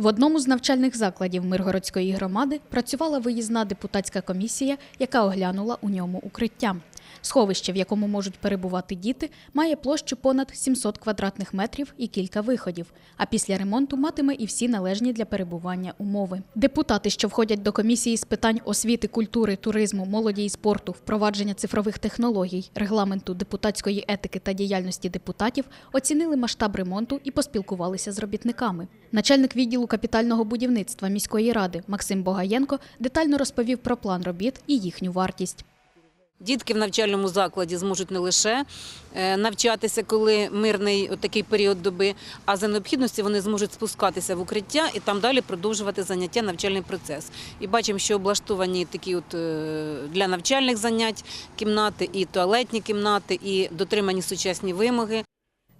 В одному з навчальних закладів Миргородської громади працювала виїзна депутатська комісія, яка оглянула у ньому укриття. Сховище, в якому можуть перебувати діти, має площу понад 700 квадратних метрів і кілька виходів. А після ремонту матиме і всі належні для перебування умови. Депутати, що входять до комісії з питань освіти, культури, туризму, молоді і спорту, впровадження цифрових технологій, регламенту депутатської етики та діяльності депутатів, оцінили масштаб ремонту і поспілкувалися з робітниками. Начальник відділу капітального будівництва міської ради Максим Богаєнко детально розповів про план робіт і їхню вартість. Дітки в навчальному закладі зможуть не лише е, навчатися, коли мирний такий період доби, а за необхідності вони зможуть спускатися в укриття і там далі продовжувати заняття, навчальний процес. І бачимо, що облаштовані такі от е, для навчальних занять кімнати, і туалетні кімнати, і дотримані сучасні вимоги.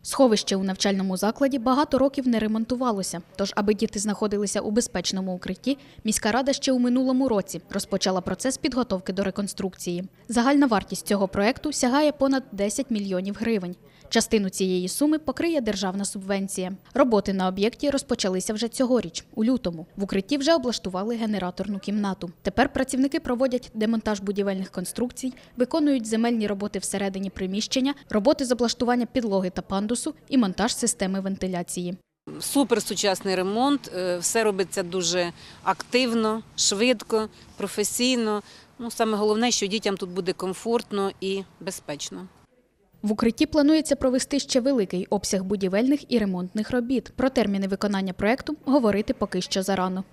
Сховище у навчальному закладі багато років не ремонтувалося. Тож, аби діти знаходилися у безпечному укритті, міська рада ще у минулому році розпочала процес підготовки до реконструкції. Загальна вартість цього проекту сягає понад 10 мільйонів гривень. Частину цієї суми покриє державна субвенція. Роботи на об'єкті розпочалися вже цьогоріч, у лютому. В укритті вже облаштували генераторну кімнату. Тепер працівники проводять демонтаж будівельних конструкцій, виконують земельні роботи всередині приміщення, роботи з облаштування підлоги та пандусу і монтаж системи вентиляції. Суперсучасний ремонт, е, все робиться дуже активно, швидко, професійно. Ну, саме головне, що дітям тут буде комфортно і безпечно. В укритті планується провести ще великий обсяг будівельних і ремонтних робіт. Про терміни виконання проекту говорити поки що зарано.